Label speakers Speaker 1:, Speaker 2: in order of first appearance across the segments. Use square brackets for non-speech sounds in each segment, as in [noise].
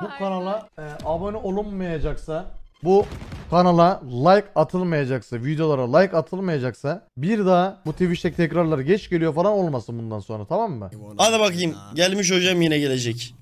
Speaker 1: bu kanala e, abone olunmayacaksa bu kanala like atılmayacaksa videolara like atılmayacaksa bir daha bu Twitch'te tekrarlar geç geliyor falan olmasın bundan sonra tamam mı?
Speaker 2: Hadi bakayım. Gelmiş hocam yine gelecek.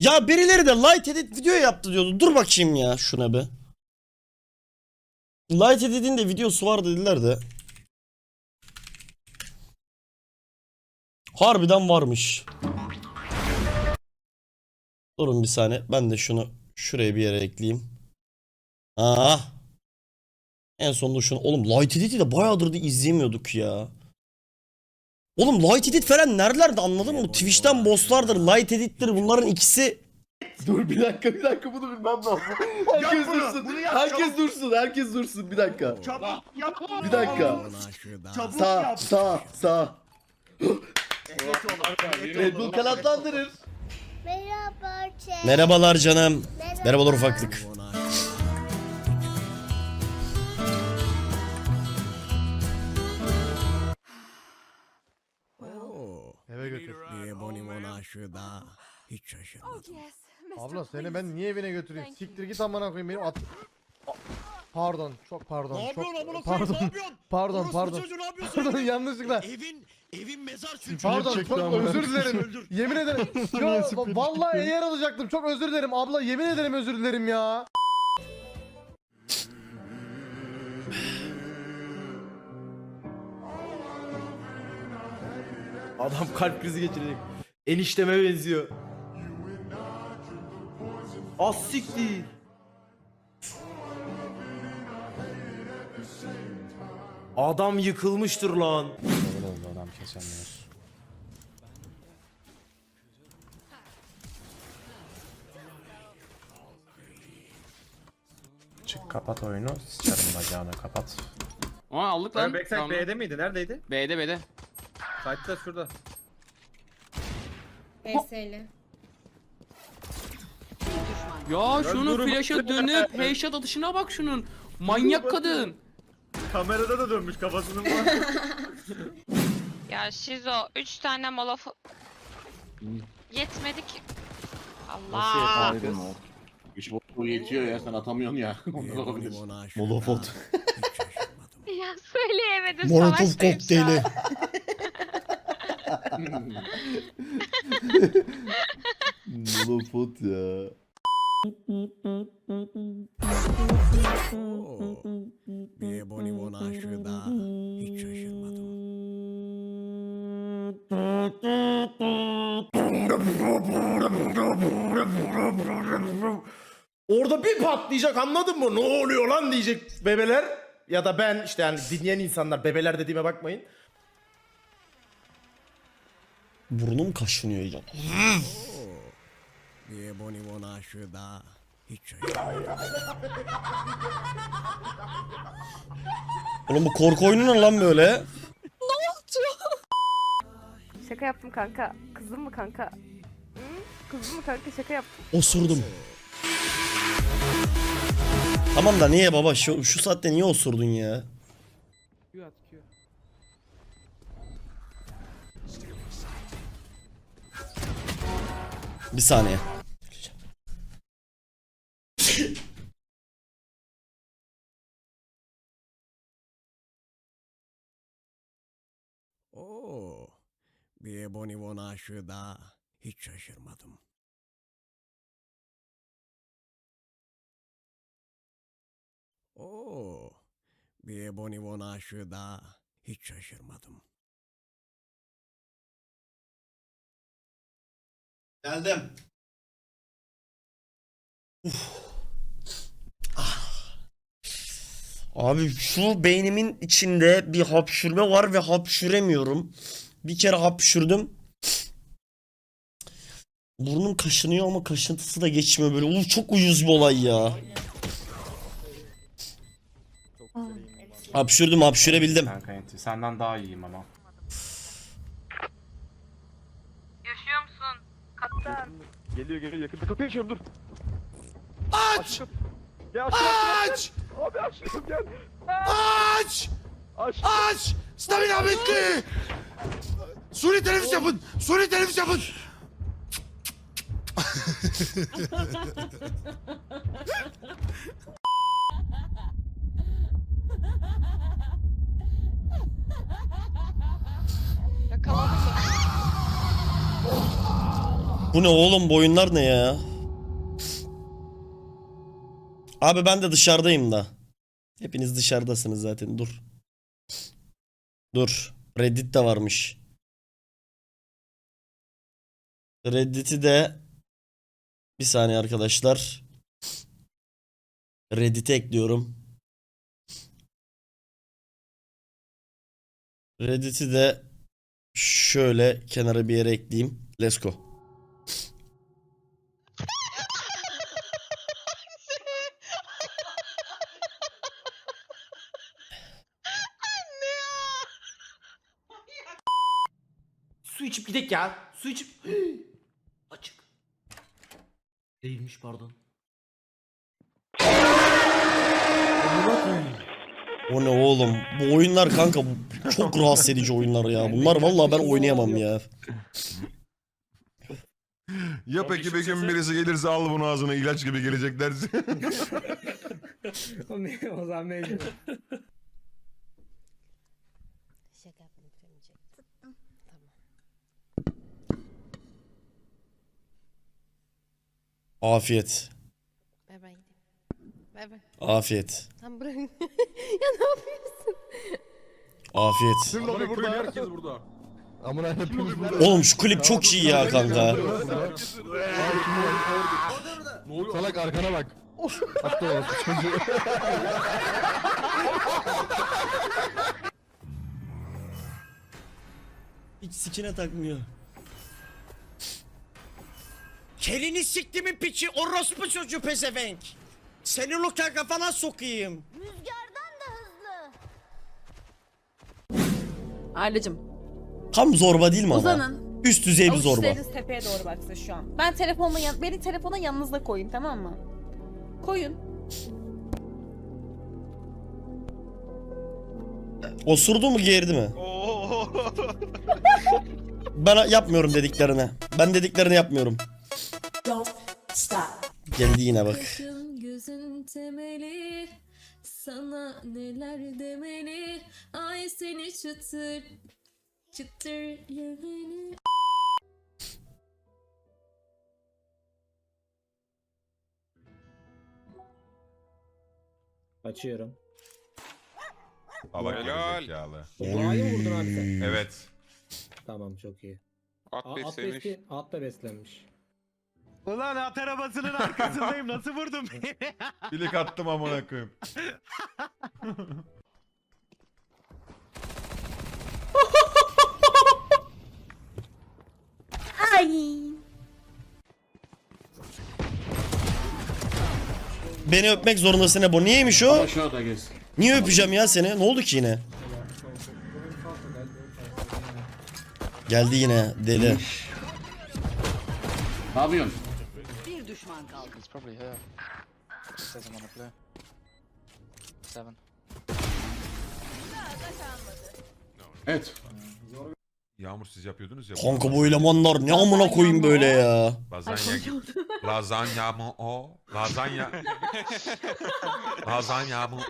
Speaker 2: Ya birileri de light edit video yaptı diyordu. Dur bakayım ya şuna be. Light edit'in de videosu var dediler de. Harbiden varmış. Durun bir saniye. Ben de şunu şuraya bir yere ekleyeyim. Aa. En sonunda şunu. Oğlum Light Edit'i de bayağıdır da izleyemiyorduk ya. Oğlum Light Edit falan nerelerde anladın mı? Twitch'ten bosslardır, Light Edit'tir bunların ikisi.
Speaker 3: Dur bir dakika bir dakika bunu bilmem lazım. Herkes
Speaker 4: bunu,
Speaker 3: dursun.
Speaker 4: bunu yap,
Speaker 3: herkes dursun. Herkes dursun bir dakika.
Speaker 4: Çabuk yap.
Speaker 3: Bir dakika.
Speaker 4: Çabuk
Speaker 3: Sağ
Speaker 4: yap.
Speaker 3: sağ sağ.
Speaker 4: Oğlum.
Speaker 3: Red Bull kanatlandırır.
Speaker 5: Merhaba Çek.
Speaker 2: Merhabalar canım. Merhabalar ufaklık.
Speaker 1: Eve götür.
Speaker 6: Diye Bonnie hiç şaşırmadım.
Speaker 1: Abla seni ben niye evine götüreyim? Siktir git amına koyayım benim at. Pardon, çok pardon.
Speaker 6: Ne
Speaker 1: çok...
Speaker 6: yapıyorsun amına koyayım?
Speaker 1: Pardon.
Speaker 6: Ne yapıyorsun? [laughs]
Speaker 1: Pardon,
Speaker 6: Orospu
Speaker 1: pardon.
Speaker 6: çocuğu ne [laughs] yapıyorsun?
Speaker 1: Pardon yanlışlıkla.
Speaker 6: Evin, evin mezar çünkü.
Speaker 1: Pardon çok özür dilerim. yemin ederim. [laughs] Yo, vallahi eğer alacaktım. Çok özür dilerim abla. Yemin ederim özür dilerim ya.
Speaker 3: Adam kalp krizi geçirecek. Enişteme benziyor. Az siktir. Adam yıkılmıştır lan.
Speaker 2: Adam kesemiyoruz.
Speaker 7: Çık kapat oyunu. Sıçarım bacağını kapat.
Speaker 8: Aa aldık lan.
Speaker 9: Backside
Speaker 8: Tamam.
Speaker 9: B'de miydi? Neredeydi?
Speaker 8: B'de B'de.
Speaker 9: Side'da şurada.
Speaker 5: HS'li.
Speaker 8: Ya şunun
Speaker 9: durum-
Speaker 8: flash'a dönüp headshot atışına bak şunun. Manyak kadın.
Speaker 9: Kamerada da dönmüş kafasının [laughs]
Speaker 10: Ya Şizo 3 tane molof yetmedi ki. Allah.
Speaker 4: İş bu yetiyor ya sen atamıyorsun ya. [laughs]
Speaker 6: Hiç şaşırmadım. [laughs]
Speaker 10: Ya söyleyemedim
Speaker 2: Molotov
Speaker 10: savaştayım şu an.
Speaker 2: kokteyli.
Speaker 3: Molofot ya.
Speaker 6: Diye Bonnie aşığıda hiç şaşırmadım.
Speaker 3: Orada bir patlayacak anladın mı? Ne oluyor lan diyecek bebeler. Ya da ben işte yani dinleyen insanlar bebeler dediğime bakmayın.
Speaker 2: Burnum kaşınıyor iyice.
Speaker 6: Diye Bonnie aşığıda hiç şaşırmadım.
Speaker 2: Oğlum bu korku oyunu ne lan böyle?
Speaker 5: Şaka yaptım kanka. Kızdın mı kanka? Hı? Kızdın mı kanka şaka yaptım.
Speaker 2: Osurdum. Tamam da niye baba şu, şu saatte niye osurdun ya? Bir saniye.
Speaker 6: Oo, Diye Bonnie aşığıda hiç şaşırmadım. Oo, Diye Bonnie aşığıda hiç şaşırmadım.
Speaker 2: Geldim. Ah. Abi şu beynimin içinde bir hapşürme var ve hapşüremiyorum. Bir kere hapşürdüm. Burnum kaşınıyor ama kaşıntısı da geçmiyor böyle. Uf, çok uyuz bir olay ya. Hapşürdüm hapşürebildim.
Speaker 7: Kanka enti. Senden daha iyiyim ama.
Speaker 10: Yaşıyor musun? Kaptan.
Speaker 9: Geliyor geliyor yakında kapıyı açıyorum dur.
Speaker 6: Aç!
Speaker 9: Gel
Speaker 6: Aç!
Speaker 9: Abi açtım gel.
Speaker 6: Aç!
Speaker 9: Aç.
Speaker 6: Aç! Stamina bitti! Suni teneffüs yapın! Suni teneffüs yapın!
Speaker 2: Bu ne oğlum bu oyunlar ne ya? Abi ben de dışarıdayım da. Hepiniz dışarıdasınız zaten dur. Dur. Reddit de varmış. Reddit'i de bir saniye arkadaşlar. Reddit'e ekliyorum. Reddit'i de şöyle kenara bir yere ekleyeyim. Let's go.
Speaker 3: Gidek ya. Su içip... [gasps] Açık. Değilmiş pardon.
Speaker 2: O ne oğlum? Bu oyunlar kanka bu çok rahatsız edici oyunlar ya. Bunlar vallahi ben oynayamam ya.
Speaker 9: Ya peki bir gün birisi gelirse al bunu ağzına ilaç gibi gelecek dersin. [laughs]
Speaker 8: o zaman mecbur.
Speaker 5: Şaka yaptım kremicik.
Speaker 2: Afiyet.
Speaker 5: Bay bay. Bay bay.
Speaker 2: Afiyet.
Speaker 5: Tam bırak. [laughs] ya ne yapıyorsun?
Speaker 2: Afiyet.
Speaker 9: Lobi burada. Herkes burada.
Speaker 1: Amına hepimiz
Speaker 2: Oğlum şu klip çok iyi ya kanka.
Speaker 1: Salak arkana bak. Hatta orası çocuğu.
Speaker 2: Hiç sikine takmıyor.
Speaker 6: Kelini siktimin piçi orospu çocuğu pezevenk. Senin o kafana sokayım.
Speaker 5: Aileciğim.
Speaker 2: Tam zorba değil mi ama?
Speaker 5: Uzanın.
Speaker 2: Üst düzey bir zorba.
Speaker 5: Avuçlarınız tepeye doğru baksın şu an. Ben telefonla yan beni telefona yanınızda koyun tamam mı? Koyun.
Speaker 2: Osurdu mu gerdi mi? ben yapmıyorum dediklerini. Ben dediklerini yapmıyorum. Geldi yine bak.
Speaker 5: Gözün temeli sana neler demeli ay seni çıtır çıtır yemeli.
Speaker 8: Açıyorum.
Speaker 9: Allah gerizekalı.
Speaker 8: Doğayı mı vurdun abi sen?
Speaker 9: Evet.
Speaker 8: Tamam çok iyi.
Speaker 4: At
Speaker 8: At, besi, at da beslenmiş.
Speaker 9: Ulan at arabasının arkasındayım. Nasıl vurdun beni? [laughs] Bilik attım amına koyayım.
Speaker 5: Ay.
Speaker 2: Beni öpmek zorundasın Ebo. Niyeymiş o?
Speaker 4: Aşağıda gez.
Speaker 2: Niye öpeceğim ya seni? Ne oldu ki yine? Geldi yine deli.
Speaker 4: Ne yapıyorsun?
Speaker 5: Bir düşman kaldı.
Speaker 4: Evet.
Speaker 9: Yağmur siz yapıyordunuz ya.
Speaker 2: Kanka bu elemanlar ne amına koyayım böyle ya.
Speaker 9: Lazanya. Lazanya mı o? Lazanya. [laughs] Lazanya mı?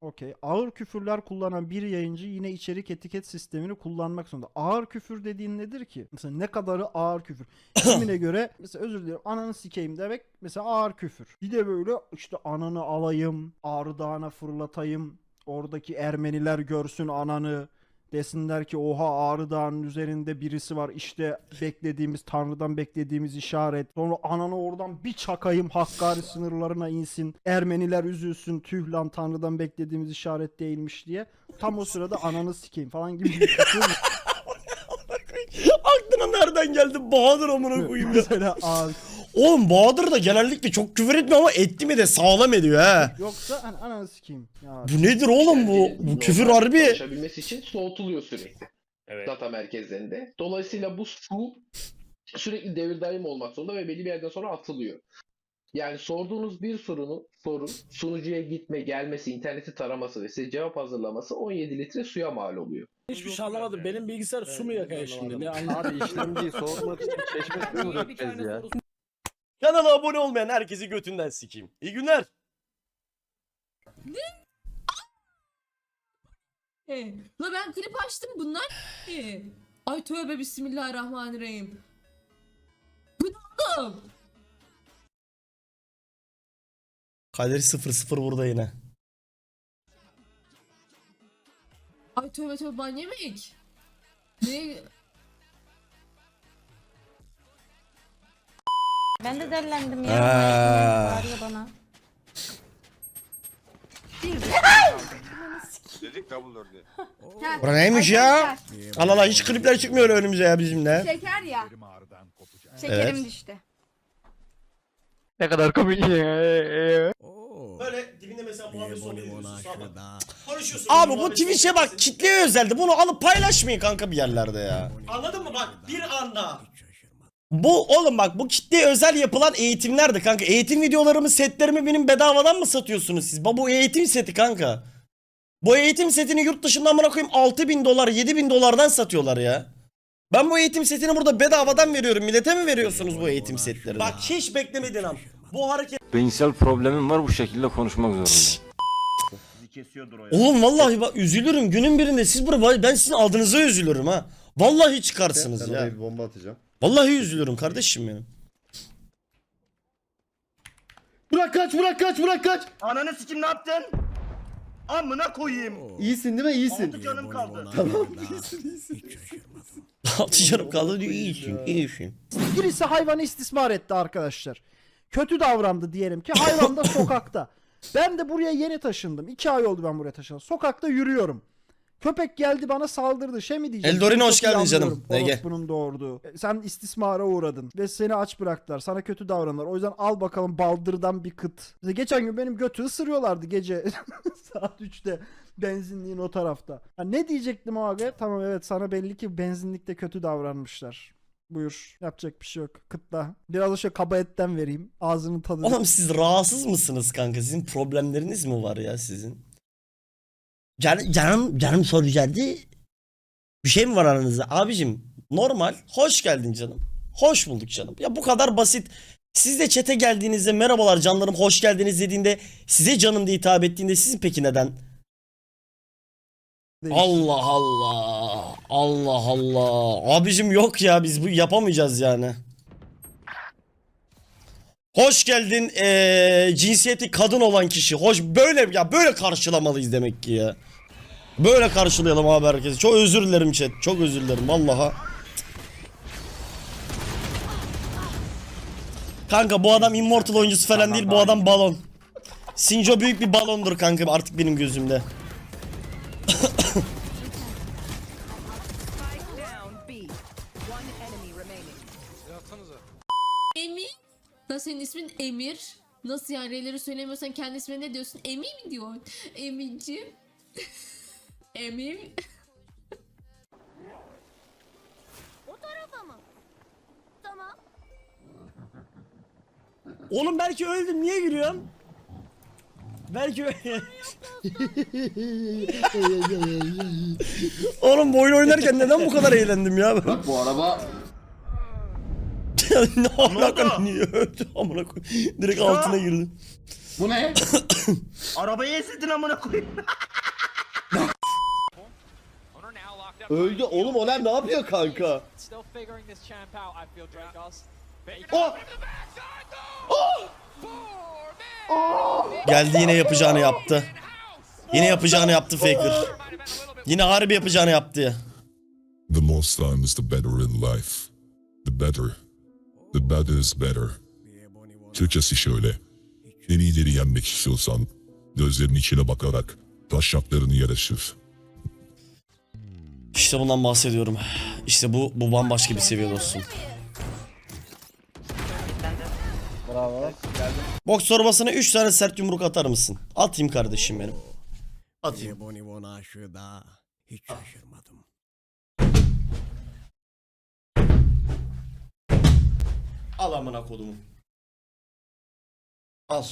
Speaker 11: Okey. Ağır küfürler kullanan bir yayıncı yine içerik etiket sistemini kullanmak zorunda. Ağır küfür dediğin nedir ki? Mesela ne kadarı ağır küfür? [coughs] Kimine göre mesela özür dilerim ananı sikeyim demek mesela ağır küfür. Bir de böyle işte ananı alayım, Ağrı Dağı'na fırlatayım, oradaki Ermeniler görsün ananı. Desinler ki oha Ağrı Dağı'nın üzerinde birisi var işte beklediğimiz Tanrı'dan beklediğimiz işaret. Sonra ananı oradan bir çakayım Hakkari sınırlarına insin. Ermeniler üzülsün tüh lan Tanrı'dan beklediğimiz işaret değilmiş diye. Tam o sırada ananı sikeyim falan gibi bir küfür [laughs]
Speaker 2: Aklına nereden geldi Bahadır amına koyayım ya.
Speaker 11: mesela ağır.
Speaker 2: Oğlum Bahadır da genellikle çok küfür etmiyor ama etti mi de sağlam ediyor ha.
Speaker 11: Yoksa hani ananı sikeyim. Ya
Speaker 2: Bu nedir oğlum bu? Bu küfür harbi.
Speaker 12: Çalışabilmesi için soğutuluyor sürekli. Data merkezlerinde. Dolayısıyla bu su sürekli devir daim olmak zorunda ve belli bir yerden sonra atılıyor. Yani sorduğunuz bir sorunu, soru sunucuya gitme, gelmesi, interneti taraması ve size cevap hazırlaması 17 litre suya mal oluyor.
Speaker 8: Hiçbir şey anlamadım. Benim bilgisayar su mu yakıyor şimdi? Ne
Speaker 9: Abi işlemciyi soğutmak için çeşme suyu dökeceğiz ya?
Speaker 2: Kanala abone olmayan herkesi götünden sikeyim. İyi günler.
Speaker 10: La ben klip açtım bunlar. ne? Ay tövbe bismillahirrahmanirrahim. Oğlum?
Speaker 2: Kadir 0-0 burada yine.
Speaker 10: Ay tövbe tövbe ban yemek. Ne?
Speaker 5: Ben de derlendim
Speaker 2: ya. Aa.
Speaker 5: Bağırıyor bana.
Speaker 9: Dedik double door diye.
Speaker 2: Bura neymiş ya? Allah Allah hiç klipler çıkmıyor öyle önümüze ya bizimle.
Speaker 5: Şeker ya.
Speaker 2: Evet.
Speaker 5: düştü.
Speaker 8: Ne kadar komik.
Speaker 2: Böyle dibinde mesela muhabbet. Konuşuyorsun. Abi bu Twitch'e bak kitleye özeldi. Bunu alıp paylaşmayın kanka bir yerlerde ya. Anladın mı bak bir anda. Bu oğlum bak bu kitleye özel yapılan eğitimlerdi kanka. Eğitim videolarımı setlerimi benim bedavadan mı satıyorsunuz siz? Bu bu eğitim seti kanka. Bu eğitim setini yurt dışından amına koyayım 6000 dolar 7000 dolardan satıyorlar ya. Ben bu eğitim setini burada bedavadan veriyorum. Millete mi veriyorsunuz bu eğitim setlerini? Bak hiç beklemedin am. Bu hareket
Speaker 7: Beyinsel problemim var bu şekilde konuşmak zorundayım.
Speaker 2: Oğlum vallahi bak üzülürüm günün birinde siz burada ben sizin adınıza üzülürüm ha. Vallahi çıkarsınız ya.
Speaker 3: bomba atacağım.
Speaker 2: Vallahi üzülürüm kardeşim benim.
Speaker 3: Burak kaç Burak kaç Burak kaç.
Speaker 6: Ananı sikim ne yaptın? Amına koyayım.
Speaker 3: İyisin değil mi? İyisin.
Speaker 6: canım kaldı.
Speaker 3: Tamam.
Speaker 2: Altı canım kaldı diyor iyisin iyisin.
Speaker 11: Birisi hayvanı istismar etti arkadaşlar. Kötü davrandı diyelim ki hayvan da [laughs] sokakta. Ben de buraya yeni taşındım. İki ay oldu ben buraya taşındım. Sokakta yürüyorum. Köpek geldi bana saldırdı. Şey mi diyeceğim?
Speaker 2: Eldorino
Speaker 11: Seni
Speaker 2: hoş geldin canım. Ege.
Speaker 11: Orospu'nun doğurduğu. E, Sen istismara uğradın. Ve seni aç bıraktılar. Sana kötü davranırlar. O yüzden al bakalım baldırdan bir kıt. Geçen gün benim götü ısırıyorlardı gece [laughs] saat 3'te. Benzinliğin o tarafta. Ha, ne diyecektim o aga? Tamam evet sana belli ki benzinlikte kötü davranmışlar. Buyur. Yapacak bir şey yok. Kıtla. Biraz da şöyle kaba etten vereyim. Ağzının tadını.
Speaker 2: Oğlum siz rahatsız mısınız kanka? Sizin problemleriniz mi var ya sizin? Can, canım canım soracaktı. Bir şey mi var aranızda? Abicim normal. Hoş geldin canım. Hoş bulduk canım. Ya bu kadar basit. Siz de çete geldiğinizde merhabalar canlarım hoş geldiniz dediğinde size canım diye hitap ettiğinde sizin peki neden?
Speaker 11: Değişik.
Speaker 2: Allah Allah. Allah Allah. Abicim yok ya biz bu yapamayacağız yani. Hoş geldin eee, cinsiyeti kadın olan kişi. Hoş böyle ya böyle karşılamalıyız demek ki ya. Böyle karşılayalım abi herkesi. Çok özür dilerim chat. Çok özür dilerim vallaha. Kanka bu adam immortal oyuncusu falan değil. Bu adam balon. Sinjo büyük bir balondur kanka artık benim gözümde.
Speaker 10: Senin ismin Emir? Nasıl yani R'leri söylemiyorsan kendi ismine ne diyorsun? Emir mi diyorsun? Emirciğim. [laughs] Emir.
Speaker 5: O tarafa mı? Tamam.
Speaker 2: Oğlum belki öldüm niye gülüyorsun? Belki [laughs] Oğlum bu oyun oynarken neden bu kadar eğlendim ya?
Speaker 12: Bak bu araba [laughs]
Speaker 2: ne alaka niye öldü amına koy. Direkt altına girdi.
Speaker 12: bu ne? [coughs]
Speaker 6: Arabayı ezildin amına koyayım. [laughs]
Speaker 3: Öldü oğlum o lan ne yapıyor kanka?
Speaker 2: Geldi yine yapacağını yaptı. Yine yapacağını yaptı Faker. Yine harbi yapacağını yaptı.
Speaker 9: The more times the better in life. The better. The better is better. Türkçesi şöyle. En iyileri yenmek istiyorsan gözlerinin içine bakarak taşaklarını yere sür.
Speaker 2: İşte bundan bahsediyorum. İşte bu bu bambaşka bir seviye dostum.
Speaker 3: Bravo.
Speaker 2: Boks torbasına 3 tane sert yumruk atar mısın? Atayım kardeşim benim. Atayım.
Speaker 6: Hiç şaşırmadım.
Speaker 2: Al amına kodumu. Al.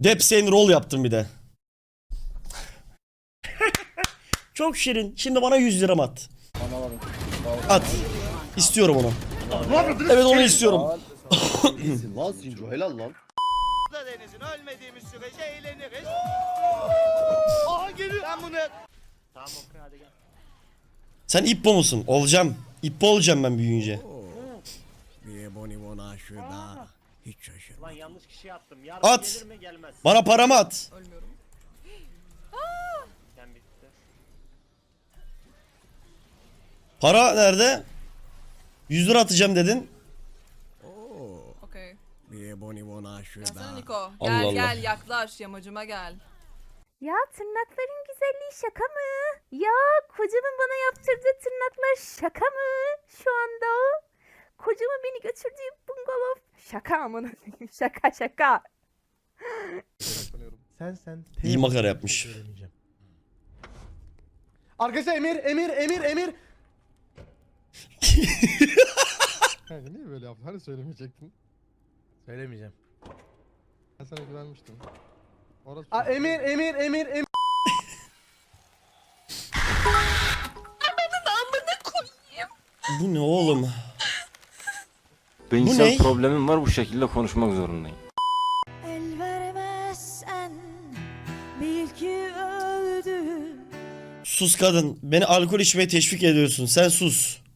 Speaker 2: Depsen roll yaptım bir de. [laughs] Çok şirin. Şimdi bana 100 liram at. At. İstiyorum onu. Evet onu istiyorum.
Speaker 10: İyisin [laughs] lan Sinco helal lan.
Speaker 6: Denizin ölmediğimiz sürece eğleniriz. [laughs] Aha geliyor. Ben bunu... Tamam okey hadi gel.
Speaker 2: Sen İppo musun? Olacağım. İppo olacağım ben büyüyünce.
Speaker 6: Lan yanlış kişi attım. Yarın
Speaker 2: At.
Speaker 6: gelir mi gelmez.
Speaker 2: Bana paramı at.
Speaker 13: Ölmüyorum.
Speaker 6: Sen bitti.
Speaker 2: Para nerede? 100 lira atacağım dedin.
Speaker 13: Okey.
Speaker 14: Gelsene Niko.
Speaker 2: Allah
Speaker 14: Gel
Speaker 2: Allah.
Speaker 14: gel yaklaş yamacıma gel.
Speaker 5: Ya tırnakların güzelliği şaka mı? Ya kocamın bana yaptırdığı tırnaklar şaka mı? Şu anda kocamın beni götürdüğü bungalov şaka amına koyayım. [laughs] şaka şaka.
Speaker 10: Sen sen.
Speaker 2: İyi makara yapmış.
Speaker 10: Arkadaşlar Emir, Emir, Emir, Emir. [laughs]
Speaker 15: Kanka niye böyle yaptın? Hani söylemeyecektin?
Speaker 10: Söylemeyeceğim.
Speaker 15: Ben sana güvenmiştim. Orası
Speaker 10: Aa, Emir, Emir, Emir, Emir.
Speaker 2: Bu ne oğlum?
Speaker 7: Beyinsel
Speaker 2: ne?
Speaker 7: problemim var bu şekilde konuşmak zorundayım.
Speaker 5: El vermezsen bil ki öldüm.
Speaker 2: Sus kadın. Beni alkol içmeye teşvik ediyorsun. Sen sus.